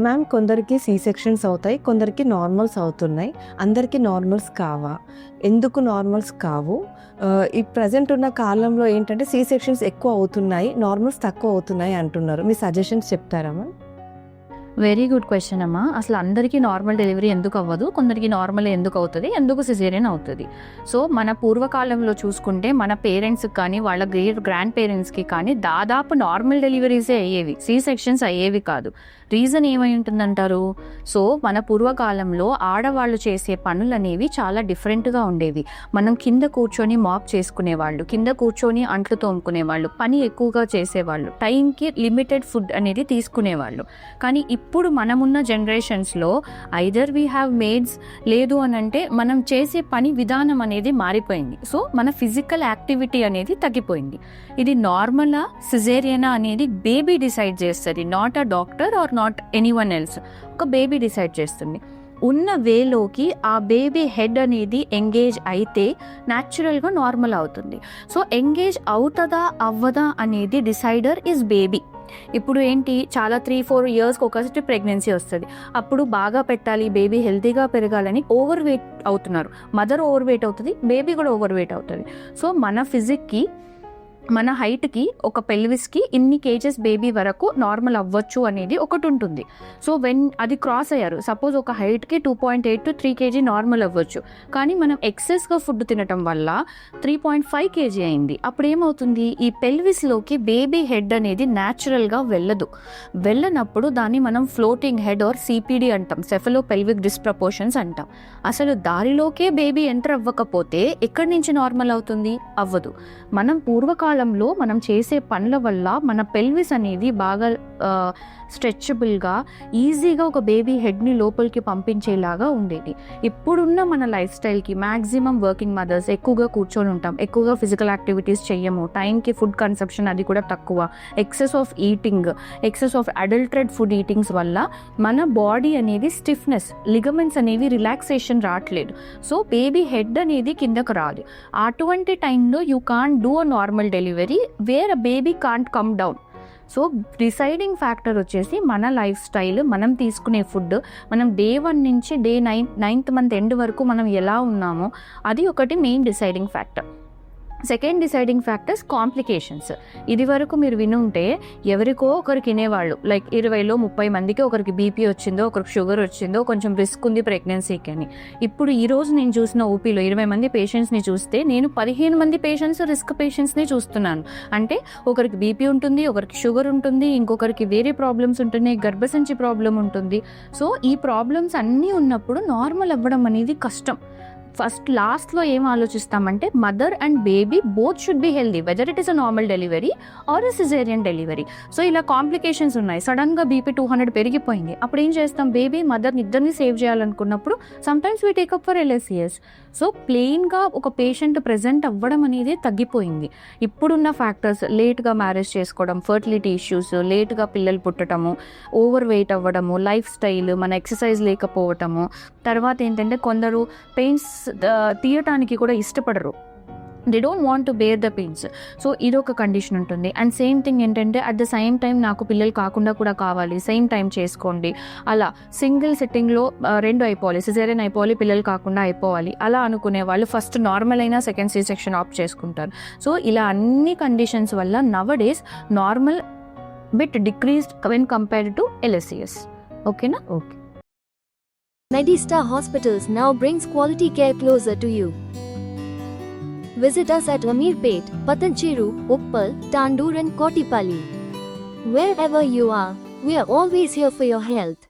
Ma'am కొందరికి C sections అవుతాయి కొందరికి నార్మల్స్ అవుతున్నాయి. అందరికీ నార్మల్స్ కావా? ఎందుకు నార్మల్స్ కావు? ఈ ప్రజెంట్ ఉన్న కాలంలో ఏంటంటే సి సెక్షన్స్ ఎక్కువ అవుతున్నాయి నార్మల్స్ తక్కువ అవుతున్నాయి అంటున్నారు. మీ సజెషన్స్ చెప్తారా మ్యామ్ వెరీ గుడ్ క్వశ్చన్ అమ్మా. అసలు అందరికీ నార్మల్ డెలివరీ ఎందుకు అవ్వదు? కొందరికి నార్మల్ ఎందుకు అవుతుంది? ఎందుకు సిజేరియన్ అవుతుంది? సో మన పూర్వకాలంలో చూసుకుంటే మన పేరెంట్స్కి కానీ వాళ్ళ గ్రేట్ గ్రాండ్ పేరెంట్స్కి కానీ దాదాపు నార్మల్ డెలివరీసే అయ్యేవి. సి సెక్షన్స్ అయ్యేవి కాదు. రీజన్ ఏమై ఉంటుందంటారు? సో మన పూర్వకాలంలో ఆడవాళ్ళు చేసే పనులు అనేవి చాలా డిఫరెంట్గా ఉండేవి. మనం కింద కూర్చొని మాప్ చేసుకునేవాళ్ళు కింద కూర్చొని అంట్లు తోముకునేవాళ్ళు పని ఎక్కువగా చేసేవాళ్ళు టైంకి లిమిటెడ్ ఫుడ్ అనేది తీసుకునేవాళ్ళు. కానీ ఇప్పుడు ఇప్పుడు మనమున్న జనరేషన్స్లో ఐదర్ వీ హ్యావ్ మేడ్స్ లేదు అని అంటే మనం చేసే పని విధానం అనేది మారిపోయింది. సో మన ఫిజికల్ యాక్టివిటీ అనేది తగ్గిపోయింది. ఇది నార్మలా సిజేరియనా అనేది బేబీ డిసైడ్ చేస్తుంది. Not a doctor or not anyone else ఒక బేబీ డిసైడ్ చేస్తుంది. ఉన్న వేలోకి ఆ బేబీ హెడ్ అనేది ఎంగేజ్ అయితే న్యాచురల్గా నార్మల్ అవుతుంది. సో ఎంగేజ్ అవుతుందా అవ్వదా అనేది డిసైడర్ ఇస్ బేబీ. ఇప్పుడు ఏంటి? చాలా త్రీ ఫోర్ ఇయర్స్కి ఒకసారి ప్రెగ్నెన్సీ వస్తుంది. అప్పుడు బాగా పెట్టాలి బేబీ హెల్తీగా పెరగాలని ఓవర్ వెయిట్ అవుతున్నారు. మదర్ ఓవర్ వెయిట్ అవుతుంది బేబీ కూడా ఓవర్ వెయిట్ అవుతుంది. సో మన ఫిజిక్కి మన హైట్కి ఒక పెల్విస్కి ఇన్ని కేజెస్ బేబీ వరకు నార్మల్ అవ్వచ్చు అనేది ఒకటి ఉంటుంది. సో వెన్ అది క్రాస్ అయ్యారు సపోజ్ ఒక హైట్కి two point eight to three kg normal అవ్వచ్చు. కానీ మనం ఎక్సెస్గా ఫుడ్ తినటం వల్ల త్రీ పాయింట్ ఫైవ్ కేజీ అయింది. అప్పుడు ఏమవుతుంది ఈ పెల్విస్లోకి బేబీ హెడ్ అనేది న్యాచురల్గా వెళ్ళదు. వెళ్ళనప్పుడు దాన్ని మనం ఫ్లోటింగ్ హెడ్ ఆర్ సిపిడి అంటాం. సెఫలో పెల్విక్ డిస్ప్రపోర్షన్స్ అంటాం. అసలు దారిలోకే బేబీ ఎంటర్ అవ్వకపోతే ఎక్కడి నుంచి నార్మల్ అవుతుంది? అవ్వదు. మనం పూర్వకాలంలో మనం చేసే పనుల వల్ల మన పెల్విస్ అనేది బాగా స్ట్రెచబుల్గా ఈజీగా ఒక బేబీ హెడ్ని లోపలికి పంపించేలాగా ఉండేది. ఇప్పుడున్న మన లైఫ్ స్టైల్కి మ్యాక్సిమం వర్కింగ్ మదర్స్ ఎక్కువగా కూర్చొని ఉంటాం. ఎక్కువగా ఫిజికల్ యాక్టివిటీస్ చేయము టైంకి ఫుడ్ కన్సప్షన్ అది కూడా తక్కువ. Excess of eating excess of adulterated food eatings వల్ల మన బాడీ అనేది స్టిఫ్నెస్ లిగమెంట్స్ అనేవి రిలాక్సేషన్ రావట్లేదు సో బేబీ హెడ్ అనేది కిందకు రాదు. అటువంటి టైంలో you can't do a normal delivery where a baby can't come down so deciding factor వచ్చేసి మన లైఫ్ స్టైల్ మనం తీసుకునే ఫుడ్ మనం డే వన్ నుంచి day nine ninth month end వరకు మనం ఎలా ఉన్నామో అది ఒకటి main deciding factor second deciding factors complications ఇది వరకు మీరు వినుంటే ఎవరికో ఒకరికి వినేవాళ్ళు లైక్ ఇరవైలో ముప్పై మందికి ఒకరికి బీపీ వచ్చిందో ఒకరికి షుగర్ వచ్చిందో కొంచెం రిస్క్ ఉంది ప్రెగ్నెన్సీకి అని. ఇప్పుడు ఈ రోజు నేను చూసిన ఓపీలో ఇరవై మంది పేషెంట్స్ని చూస్తే నేను పదిహేను మంది పేషెంట్స్ రిస్క్ పేషెంట్స్ని చూస్తున్నాను. అంటే ఒకరికి బీపీ ఉంటుంది ఒకరికి షుగర్ ఉంటుంది ఇంకొకరికి వేరే ప్రాబ్లమ్స్ ఉంటున్నాయి గర్భసంచి ప్రాబ్లం ఉంటుంది. సో ఈ ప్రాబ్లమ్స్ అన్నీ ఉన్నప్పుడు నార్మల్ అవ్వడం అనేది కష్టం. ఫస్ట్ లాస్ట్లో ఏం ఆలోచిస్తామంటే mother and baby both should be healthy whether it is a normal delivery or a cesarean delivery so ఇలా కాంప్లికేషన్స్ ఉన్నాయి. సడన్గా బీపీ టూ హండ్రెడ్ పెరిగిపోయింది. అప్పుడు ఏం చేస్తాం? బేబీ మదర్ని ఇద్దరిని సేవ్ చేయాలనుకున్నప్పుడు sometimes we take up for LSCS so ప్లెయిన్గా ఒక పేషెంట్ ప్రజెంట్ అవ్వడం అనేది తగ్గిపోయింది. ఇప్పుడున్న ఫ్యాక్టర్స్ లేట్గా మ్యారేజ్ చేసుకోవడం ఫర్టిలిటీ ఇష్యూస్ లేట్గా పిల్లలు పుట్టడము ఓవర్ వెయిట్ అవ్వడము లైఫ్ స్టైల్ మన ఎక్సర్సైజ్ లేకపోవటము. తర్వాత ఏంటంటే కొందరు పెయిన్స్ తీయటానికి కూడా ఇష్టపడరు. They don't want to bear the pains so ఇది ఒక కండిషన్ ఉంటుంది. అండ్ సేమ్ థింగ్ ఏంటంటే అట్ ద సేమ్ టైం నాకు పిల్లలు కాకుండా కూడా కావాలి. సేమ్ టైం చేసుకోండి. అలా సింగిల్ సిట్టింగ్లో రెండు అయిపోవాలి. సిజేరియన్ అయిపోవాలి పిల్లలు కాకుండా అయిపోవాలి. అలా అనుకునే వాళ్ళు ఫస్ట్ నార్మల్ అయినా సెకండ్ సీ సెక్షన్ ఆఫ్ చేసుకుంటారు. సో ఇలా అన్ని కండిషన్స్ వల్ల nowadays normal bit decreased when compared to LSCS ఓకేనా okay Medista Hospitals now brings quality care closer to you. Visit us at Amirpet, Patancheru, Uppal, Tandur and Kotipalli. Wherever you are, we are always here for your health.